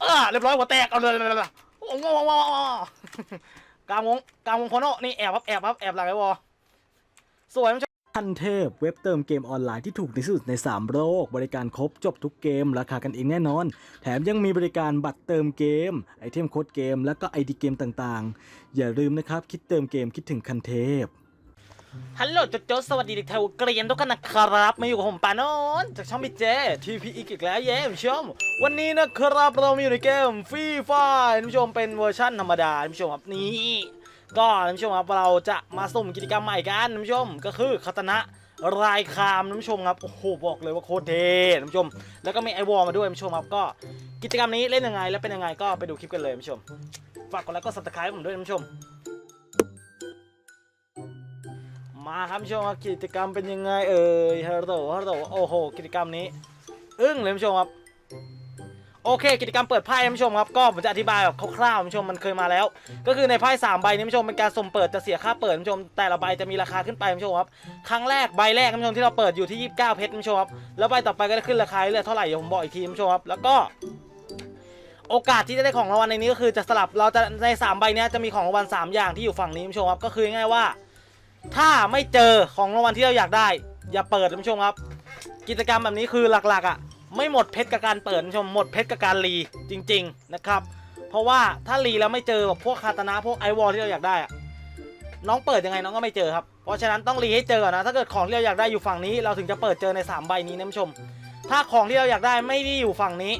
เออเรียบร้อยหัวแตกเอาเลยลยเลยโอ้โหกลางวงกลางวงโคโนนี่แอบครับแอบครับแอบหลังไอ้วอสวยมันทันเทพเว็บเติมเกมออนไลน์ที่ถูกที่สุดใน 3 โลก บริการครบจบทุกเกม ราคากันเองแน่นอน แถมยังมีบริการบัตรเติมเกม ไอเทมโค้ดเกม แล้วก็ไอดีเกมต่างๆ อย่าลืมนะครับ คิดเติมเกมคิดถึงคันเทพ ฮัลโหลโจโจสวัสดีเด็กไทยเกรียนทุกคนนะครับมาอยู่กับผมปานนจากช่องพี่เจทีพีอีกแล้วเย้ผู้ชมวันนี้นะครับเรามาอยู่ในเกมฟรีไฟคุณผู้ชมเป็นเวอร์ชันธรรมดาผู้ชมครับนี่ก็ผู้ชมครับเราจะมาสุ่มกิจกรรมใหม่กันผู้ชมก็คือคาตนะรายคามผู้ชมครับโอ้โหบอกเลยว่าโคตรเท่ผู้ชม แล้วก็มีไอวอลมาด้วยผู้ชมครับก็กิจกรรมนี้เล่นยังไงและเป็นยังไงก็ไปดูคลิปกันเลยผู้ชมฝากกดไลค์กด subscribe ผมด้วยผู้ชม มาครับผู้ชมครับกิจกรรมเป็นยังไงเอ่ยฮัลโหลฮัลโหลโอ้โหกิจกรรมนี้ อึ้งเลยผู้ชมครับโอเค กิจกรรมเปิดไพ่คุณผู้ชมครับก็ผมจะอธิบายแบบคร่าวๆคุณผู้ชมมันเคยมาแล้ว ก็คือในไพ่สามใบนี้คุณผู้ชมเป็นการสมเปิดจะเสียค่าเปิดคุณผู้ชมแต่ละใบจะมีราคาขึ้นไปคุณผู้ชมครับครั้งแรกใบแรกคุณผู้ชมที่เราเปิดอยู่ที่ 29 เพชรคุณผู้ชมครับแล้วใบต่อไปก็จะขึ้นราคาเรื่อยเท่าไหร่เดี๋ยวผมบอกอีกทีคุณผู้ชมครับแล้วก็โอกาสที่จะได้ของรางวัลในนี้ก็คือจะสลับเราจะในสามใบนี้จะมีของรางวัลสามอย่างที่อยู่ฝั่งนี้คุณผู้ชมครับก็คือง่ายๆว่า ถ้าไม่เจอของรางวัลที่เราอยากได้ อย่าเปิดคุณผู้ชมครับ กิจกรรมแบบนี้คือหลักๆอะ ไม่หมดเพชรกับการเปิดคุณผู้ชมหมดเพชรกับการรีจริง ๆนะครับ เพราะว่าถ้ารีแล้วไม่เจอแบบพวกคาตานะพวกไอวอลที่เราอยากได้อะน้องเปิดยังไงน้องก็ไม่เจอครับ เพราะฉะนั้นต้องรีให้เจอก่อนนะ ถ้าเกิดของที่เราอยากได้อยู่ฝั่งนี้ เราถึงจะเปิดเจอในสามใบนี้นะผู้ชม ถ้าของที่เราอยากได้ไม่ได้อยู่ฝั่งนี้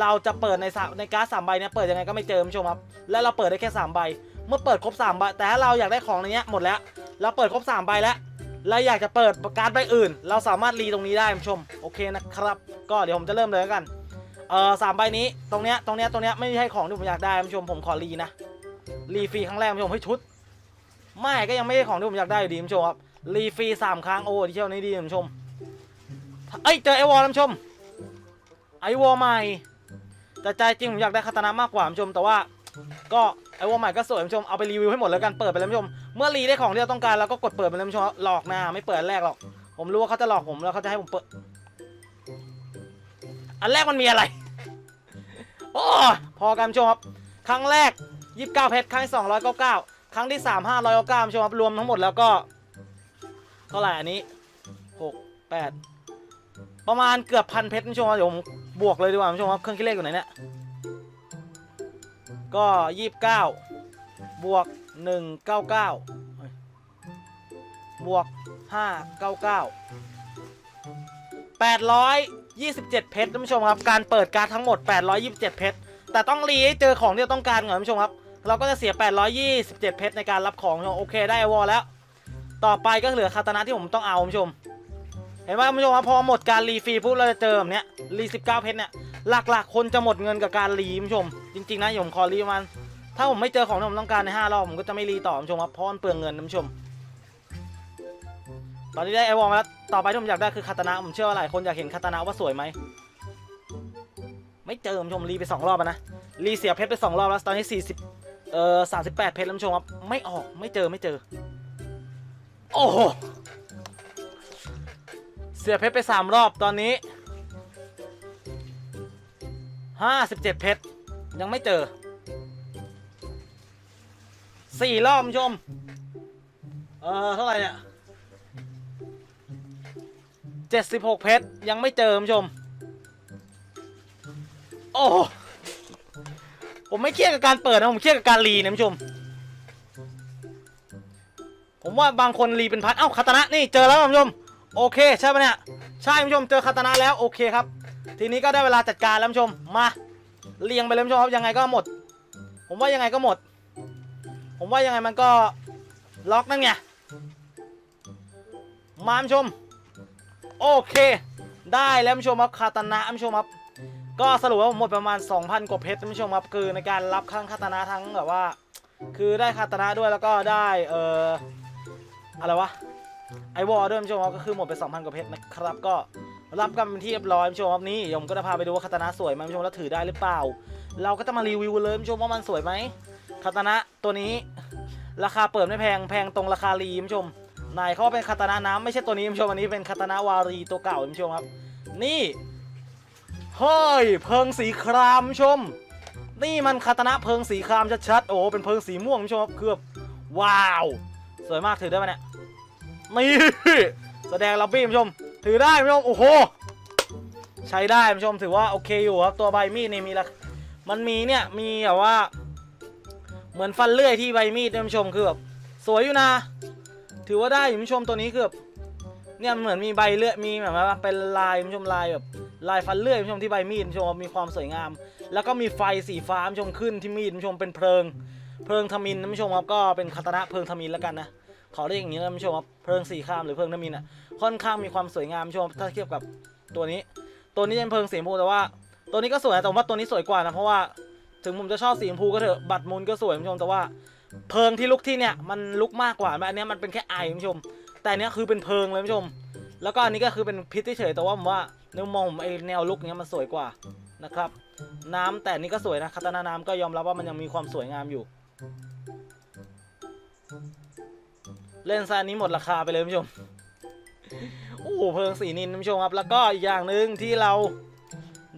เราจะเปิดในสาในการ์ดสามใบเนี้ยเปิดยังไงก็ไม่เจอผู้ชมครับ แล้วเราเปิดได้แค่สามใบ เมื่อเปิดครบสามใบ แต่ถ้าเราอยากได้ของในนี้หมดแล้ว เราเปิดครบ3ใบแล้วเราอยากจะเปิดการ์ดใบอื่น เราสามารถรีตรงนี้ได้คุณผู้ชมโอเคนะครับ ก็เดี๋ยวผมจะเริ่มเลยแล้วกันเออสามใบนี้ตรงเนี้ยตรงเนี้ยตรงเนี้ยไม่ใช่ของที่ผมอยากได้คุณผู้ชมผมขอรีนะรีฟรีครั้งแรกคุณผู้ชมให้ยชุด ไม่ก็ยังไม่ใช่ของที่ผมอยากได้อยู่ดีคุณผู้ชมครับรีฟรีสามครั้งโอ้ที่เที่ยวนี้ดีคุณผู้ชมเอ้ยเจอไอวอลคุณผู้ชมไอวอลใหม่แต่ใจจริงผมอยากได้คาตานะมากกว่าคุณผู้ชมแต่ว่า ก็ไอวอลใหม่ก็สวยคุณผู้ชมเอาไปรีวิวให้หมดแล้วกันเปิดไปเลยคุณผู้ชมเมื่อรีได้ของที่เราต้องการเราก็กดเปิดไปเลยคุณผู้ชมหลอกนะไม่เปิดแรกหรอก ผมรู้ว่าเขาจะหลอกผมแล้วเขาจะให้ผมเปิด อันแรกมันมีอะไรโอ้พอกันผู้ชมครับครั้งแรก 29เพชรครั้งที่299 ครั้งที่ 3 599คุณผู้ชมครับรวมทั้งหมดแล้วก็ เท่าไหร่อันนี้ 6 8 ประมาณเกือบพันเพชรคุณผู้ชมครับเดี๋ยวผมบวกเลยดีกว่าคุณผู้ชมครับเครื่องคิดเลขอยู่ไหนเนี่ย ก็ยี่สิบเก้าบวกหนึ่งเก้าเก้าบวกห้าเก้าเก้าแปดร้อยยี่สิบเจ็ดเพชรท่านผู้ชมครับ การเปิดการทั้งหมดแปดร้อยยี่สิบเจ็ดเพชร แต่ต้องรีให้เจอของที่เราต้องการก่อนท่านผู้ชมครับ เราก็จะเสีย 827 เพชรในการรับของโอเคได้วอลแล้ว ต่อไปก็เหลือคาตานะที่ผมต้องเอาคุณผู้ชม เห็นไหมคุณผู้ชมครับพอหมดการรีฟรีปุ๊บเราจะเจอแบบเนี้ยรี19 เพชรเนี่ย หลักๆ คนจะหมดเงินกับการรีคุณผู้ชม จริง ๆ นะผมขอรีมาณถ้าผมไม่เจอของที่ผมต้องการใน 5 รอบ ผมก็จะไม่รีต่อชมครับเพราะมันเปลืองเงินคุณผู้ชม ตอนนี้ได้ไอวอลมาแล้ว ต่อไปที่ผมอยากได้คือคาตานะผมเชื่อว่าหลายคนอยากเห็นคาตานะว่าสวยไหมไม่เจอคุณผู้ชมรีไปสองรอบแล้วนะรีเสียเพชรไปสองรอบแล้วตอนนี้40เอ่อ38 เพชรแล้วชมครับไม่ออกไม่เจอไม่เจอ โอ้โหเสียเพชรไปสามรอบตอนนี้ ห้าสิบเจ็ดเพชร ยังไม่เจอสี่รอบชม เออเท่าไหร่เนี่ยเจ็ดสิบหกเพชร ยังไม่เจอผู้ชม โอ้ผมไม่เครียดกับการเปิดนะ ผมเครียดกับการรีนะผู้ชม ผมว่าบางคนรีเป็นพันเอ้าคาตานะนี่เจอแล้วผู้ชม โอเค ใช่ปะเนี่ย ใช่ผู้ชมเจอคาตานะแล้วโอเคครับ ทีนี้ก็ได้เวลาจัดการแล้วคุณผู้ชมมาเรียงไปเลยผู้ชมครับยังไงก็หมด ผมว่ายังไงก็หมด ผมว่ายังไงมันก็ล็อกนั่นไงมาคุณผู้ชม โอเค ได้แล้วคุณผู้ชมครับคาตานะคุณผู้ชมครับก็สรุปว่าผมหมดประมาณ 2,000 กว่าเพชรคุณผู้ชมครับคือในการรับข้างคาตานะทั้งแบบว่า คือได้คาตานะด้วยแล้วก็ได้เอ่ออะไรวะไอวอลด้วยคุณผู้ชมครับก็คือหมดไป 2,000 กว่าเพชรนะครับก็ รับกันเป็นที่เรียบร้อยผู้ชมครับนี่ผมก็จะพาไปดูว่าคาตานะสวยไหมผู้ชมแล้วถือได้หรือเปล่า เราก็จะมารีวิวเลยผู้ชมว่ามันสวยไหมคาตานะตัวนี้ ราคาเปิดไม่แพงแพงตรงราคารีผู้ชมนายเขาเป็นคาตานะน้ำไม่ใช่ตัวนี้ผู้ชมอันนี้เป็นคาตานะวารีตัวเก่าผู้ชมครับ นี่เฮ้ยเพิงสีครามผู้ชม นี่มันคาตานะเพิงสีครามชัดๆโอ้เป็นเพิงสีม่วงผู้ชมครับคือว้าว สวยมากถือได้ไหมเนี่ยนี่แสดงลับบี้ผู้ชม ถือได้คุณผู้ชมโอ้โห ใช้ได้คุณผู้ชมถือว่าโอเคอยู่ครับ ตัวใบมีดนี่มีละมันมีเนี่ยมีแบบว่า เหมือนฟันเลื่อยที่ใบมีดนะคุณผู้ชมคือแบบสวยอยู่นะ ถือว่าได้คุณผู้ชมตัวนี้คือแบบเนี่ยมันเหมือนมีใบเลื่อยมีแบบว่าเป็นลายคุณผู้ชมลายแบบลายฟันเลื่อยคุณผู้ชมที่ใบมีดคุณผู้ชมมีความสวยงาม แล้วก็มีไฟสีฟ้าคุณผู้ชมขึ้นที่มีดคุณผู้ชมเป็นเพลิง เพลิงทมินคุณผู้ชมครับก็เป็นคาตนะเพลิงทมินแล้วกันนะ ขอเรียกอย่างนี้นะคุณผู้ชมครับเพลิงสีข้ามหรือเพลิงทมินอะค่อนข้างมีความสวยงามคุณผู้ชมถ้าเทียบกับตัวนี้ ตัวนี้เป็นเพลิงสีชมพูแต่ว่า ตัวนี้ก็สวยนะแต่ผมว่าตัวนี้สวยกว่านะเพราะว่าถึงผมจะชอบสีชมพูก็เถอะบัตรมูลก็สวยคุณผู้ชมแต่ว่าเพลิงที่ลุกที่เนี่ยมันลุกมากกว่าอันนี้มันเป็นแค่ไอคุณผู้ชม แต่อันเนี้ยคือเป็นเพลิงเลยคุณผู้ชม แล้วก็อันนี้ก็คือเป็นพิษเฉยแต่ว่าผมว่าในมุมมองผมไอแนวลุกเนี้ยมันสวยกว่านะครับ น้ำแต่อันนี้ก็สวยนะคาตานาน้ำก็ยอมรับว่ามันยังมีความสวยงามอยู่ เล่นซะอันนี้หมดราคาไปเลยคุณผู้ชมโอ้โหเพลิงสีนินคุณผู้ชมครับ แล้วก็อีกอย่างหนึ่งที่เรา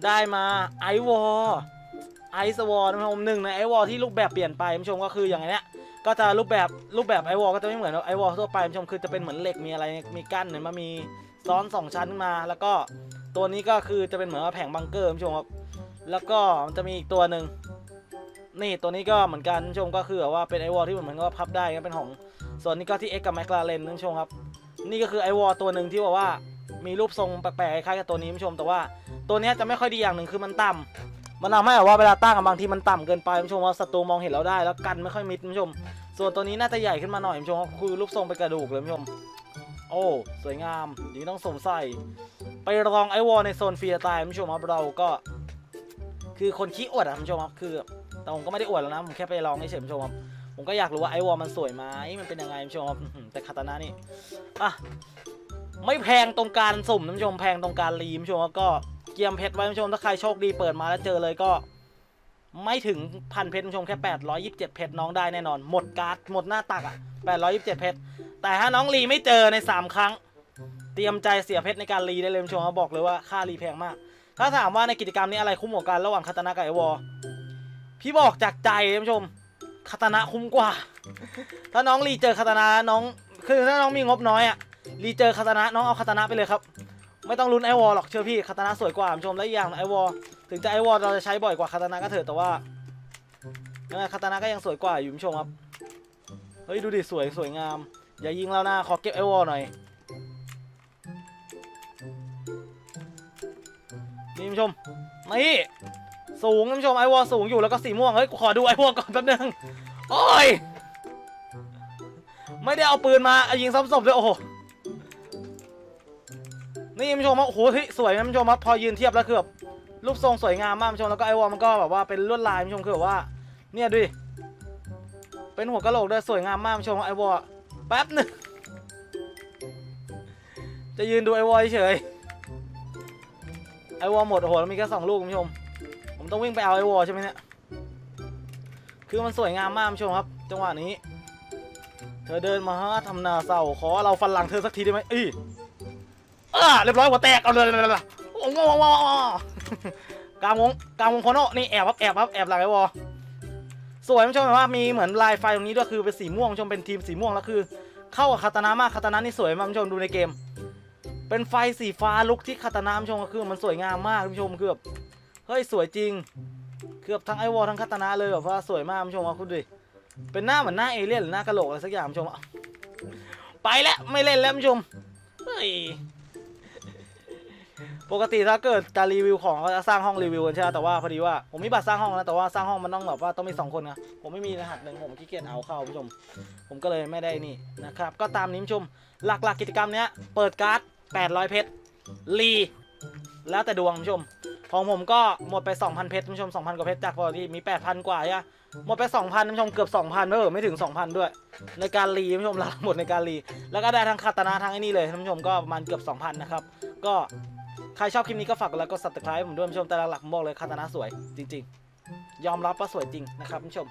ได้มาไอวอไอซ์วอนะคุณผู้ชมหนึ่งในไอวอที่รูปแบบเปลี่ยนไปคุณผู้ชมก็คืออย่างเนี้ยก็จะรูปแบบรูปแบบไอวอลก็จะไม่เหมือนไอวอลทั่วไปคุณผู้ชมคือจะเป็นเหมือนเหล็กมีอะไรมีกั้นเนี่ยมามีซ้อนสองชั้นมา แล้วก็ตัวนี้ก็คือจะเป็นเหมือนว่าแผงบังเกอร์คุณผู้ชมครับแล้วก็มันจะมีอีกตัวหนึ่งนี่ตัวนี้ก็เหมือนกันคุณผู้ชมก็คือแบบว่าเป็นไอวอลที่เหมือนกับว่าพับได้ก็เป็นของ ส่วนนี้ก็ที่เอ็กกับแมคลาเรนคุณผู้ชมครับ นี่ก็คือไอวอลตัวหนึ่งที่บอกว่ามีรูปทรงแปลกๆคล้ายกับตัวนี้คุณผู้ชมแต่ว่าตัวนี้จะไม่ค่อยดีอย่างหนึ่งคือมันต่ำมันทำให้แบบว่าเวลาตั้งบางทีมันต่ำเกินไปคุณผู้ชมว่าศัตรูมองเห็นเราได้แล้วกันไม่ค่อยมิดคุณผู้ชม ส่วนตัวนี้น่าจะใหญ่ขึ้นมาหน่อยคุณผู้ชมคือรูปทรงเป็นกระดูกเลยคุณผู้ชมโอ้สวยงามดีต้องสวมใส่ไปลองไอวอลในโซนฟรีสไตล์คุณผู้ชมครับเราก็ คือคนขี้อวดอะคุณผู้ชมครับคือแต่ผมก็ไม่ได้อวดแล้วนะผมแค่ไปลองเฉยๆคุณผู้ชมครับ ผมก็อยากรู้ว่าไอวอลมันสวยไหมมันเป็นยังไงคุณผู้ชมครับอื้อหือแต่คาตานะนี่อะไม่แพงตรงการสุ่มคุณผู้ชมแพงตรงการรีคุณผู้ชมครับก็เกียมเพชรไว้คุณผู้ชมถ้าใครโชคดีเปิดมาแล้วเจอเลยก็ ไม่ถึงพันเพชรคุณผู้ชมแค่ 827 เพชรน้องได้แน่นอน หมดการ์ดหมดหน้าตักอะ 827 เพชรแต่ถ้าน้องรีไม่เจอใน 3 ครั้ง เตรียมใจเสียเพชรในการรีได้เลยคุณผู้ชมบอกเลยว่าค่ารีแพงมาก ถ้าถามว่าในกิจกรรมนี้อะไรคุ้มกว่ากันระหว่างคาตานะกับไอวอลพี่บอกจากใจเลยคุณผู้ชม คาตานะคุ้มกว่า ถ้าน้องรีเจอคาตานะน้องคือถ้าน้องมีงบน้อยอะรีเจอคาตานะน้องเอาคาตานะไปเลยครับ ไม่ต้องลุ้นไอวอลหรอกเชื่อพี่คาตานะสวยกว่าผู้ชมและอีกอย่างไอวอลถึงจะไอวอลเราจะใช้บ่อยกว่าคาตานะก็เถอะแต่ว่ายังไงคาตานะก็ยังสวยกว่าอยู่คุณผู้ชมครับเฮ้ยดูดิสวยสวยงาม อย่ายิงแล้วนะขอเก็บไอวอลหน่อยนี่คุณผู้ชมนี่ สูงคุณผู้ชมไอวอลสูงอยู่แล้วก็สีม่วงเฮ้ยขอดูไอวอลก่อนแป๊บนึงโอ้ยไม่ได้เอาปืนมาอายิงซ้ำศพเลยโอ้โหนี่คุณผู้ชมว่าโอ้โหเฮ้ยสวยนะคุณผู้ชมครับพอยืนเทียบแล้วคือแบบรูปทรงสวยงามมากคุณผู้ชมแล้วก็ไอวอลมันก็แบบว่าเป็นลวดลายคุณผู้ชมคือแบบว่า เนี่ยดูดิเป็นหัวกะโหลกด้วยสวยงามมากคุณผู้ชมไอวอลแป๊บนึงจะยืนดูไอวอลเฉยไอวอลหมดโอ้โหมีแค่สองลูกคุณผู้ชม ผมต้องวิ่งไปเอาไอวอลใช่ไหมเนี่ย คือมันสวยงามมากชมครับ จังหวะนี้ เธอเดินมาฮะทำนาเศร้าขอเราฟันหลังเธอสักทีได้ไหมอีเออเรียบร้อยหัวแตกเอาเลยเลยเลยโอ้โหกลางวงกลางวงโคโนนี่แอบครับแอบครับแอบหลังไอวอลสวยผู้ชมว่ามีเหมือนลายไฟตรงนี้ด้วยคือเป็นสีม่วงชมเป็นทีมสีม่วงแล้วคือ เข้ากับคาตานะมากคาตานะนี่สวยมากผู้ชมดูในเกม เป็นไฟสีฟ้าลุกที่คาตานะคุณผู้ชมก็คือมันสวยงามมากผู้ชมคือแบบ ฮ้ยสวยจริงคือบทั้งไอวอลทั้งคาตานะเลยแบบว่าสวยมากผู้ชมว่าคุณดูดิเป็นหน้าเหมือนหน้าเอเลี่ยนหรือหน้ากะโหลกอะไรสักอย่างผู้ชมอะไปแล้วไม่เล่นแล้วคุณผู้ชมเฮ้ยปกติถ้าเกิดการรีวิวของก็จะสร้างห้องรีวิวกันใช่ไหมแต่ว่าพอดีว่าผมมีบัตรสร้างห้องนะแต่ว่าสร้างห้องมันต้องแบบว่าต้องมีสองคนนะผมไม่มีรหัสหนึ่งผมขี้เกียจเอาเข้าคุณผู้ชม ผมก็เลยไม่ได้นี่นะครับ ก็ตามนี้คุณผู้ชมหลักๆกิจกรรมเนี้ยเปิดการ์ด800 เพชรรีแล้วแต่ดวงคุณผู้ชม ของผมก็หมดไป 2,000 เพชรคุณผู้ชม 2,000 กว่าเพชรจากปกติมี 8,000 กว่าใช่ไหมหมดไป 2,000คุณผู้ชมเกือบ 2,000เออไม่ถึง 2,000 ด้วย ในการรีคุณผู้ชมหลักหมดในการรีแล้วก็ได้ทั้งคาตานาทั้งไอ้นี่เลยคุณผู้ชมก็ประมาณเกือบ 2,000 นะครับ ก็ใครชอบคลิปนี้ก็ฝากกดไลค์กด subscribe ผมด้วยคุณผู้ชมแต่หลักๆผมบอกเลยคาตานาสวยจริง ๆ ยอมรับว่าสวยจริงนะครับคุณผู้ชม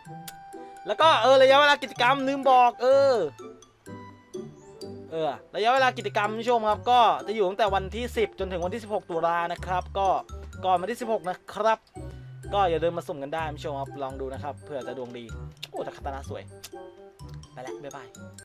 แล้วก็เออระยะเวลากิจกรรมลืมบอกเออเออระยะเวลากิจกรรมคุณผู้ชมครับ ก็จะอยู่ตั้งแต่วันที่ 10 จนถึงวันที่ 16 ตุลานะครับ ก็ ก่อนวันที่ 16 นะครับ ก็อย่าลืมมาสุ่มกันได้ท่านผู้ชมครับลองดูนะครับเผื่อจะดวงดี โอ้แต่คาตานาสวย ไปแล้วบ๊ายบาย